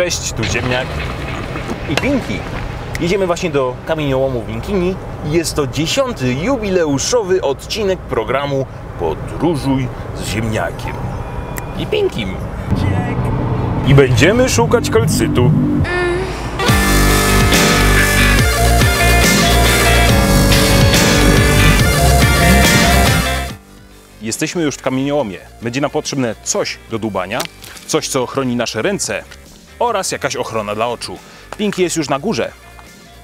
Cześć, tu Ziemniak i Pinki. Jedziemy właśnie do kamieniołomu Winkini. Jest to dziesiąty jubileuszowy odcinek programu Podróżuj z Ziemniakiem i Pinkim. I będziemy szukać kalcytu. Jesteśmy już w kamieniołomie. Będzie nam potrzebne coś do dłubania, coś co ochroni nasze ręce oraz jakaś ochrona dla oczu. Pinky jest już na górze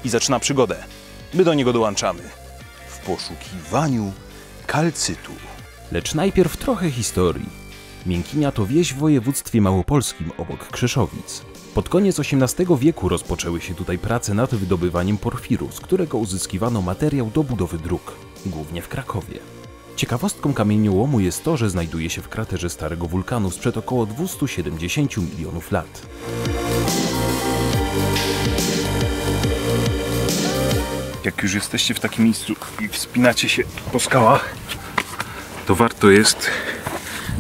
i zaczyna przygodę. My do niego dołączamy w poszukiwaniu kalcytu. Lecz najpierw trochę historii. Miękinia to wieś w województwie małopolskim obok Krzeszowic. Pod koniec XVIII wieku rozpoczęły się tutaj prace nad wydobywaniem porfiru, z którego uzyskiwano materiał do budowy dróg, głównie w Krakowie. Ciekawostką kamieniołomu jest to, że znajduje się w kraterze starego wulkanu sprzed około 270 milionów lat. Jak już jesteście w takim miejscu i wspinacie się po skałach, to warto jest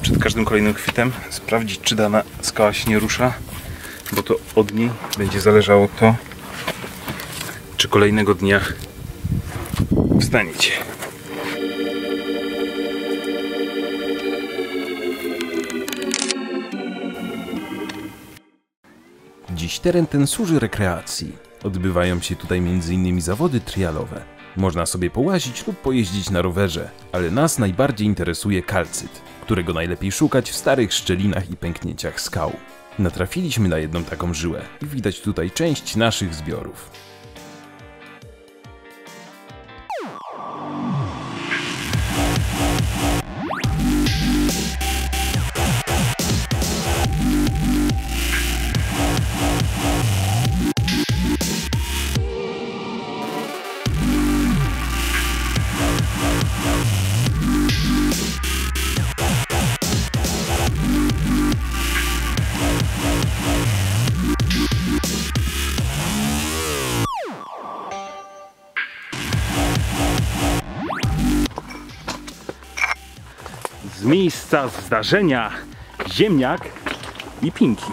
przed każdym kolejnym chwytem sprawdzić, czy dana skała się nie rusza, bo to od niej będzie zależało to, czy kolejnego dnia wstaniecie. Dziś teren ten służy rekreacji. Odbywają się tutaj m.in. zawody trialowe. Można sobie połazić lub pojeździć na rowerze, ale nas najbardziej interesuje kalcyt, którego najlepiej szukać w starych szczelinach i pęknięciach skał. Natrafiliśmy na jedną taką żyłę i widać tutaj część naszych zbiorów. Miejsca zdarzenia ziemniak i pinki.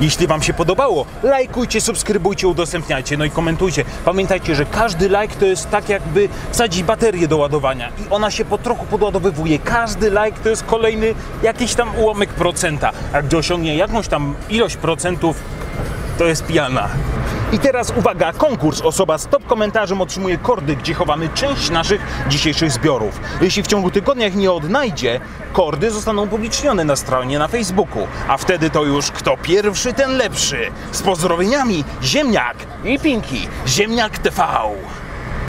Jeśli Wam się podobało, lajkujcie, subskrybujcie, udostępniajcie, no i komentujcie. Pamiętajcie, że każdy like to jest tak jakby wsadzić baterię do ładowania i ona się po trochu podładowywuje. Każdy like to jest kolejny jakiś tam ułamek procenta. A gdy osiągnie jakąś tam ilość procentów, to jest pijana. I teraz uwaga, konkurs. Osoba z top komentarzem otrzymuje kordy, gdzie chowamy część naszych dzisiejszych zbiorów. Jeśli w ciągu tygodnia ich nie odnajdzie, kordy zostaną upublicznione na stronie na Facebooku. A wtedy to już kto pierwszy, ten lepszy. Z pozdrowieniami Ziemniak i Pinki. Ziemniak TV.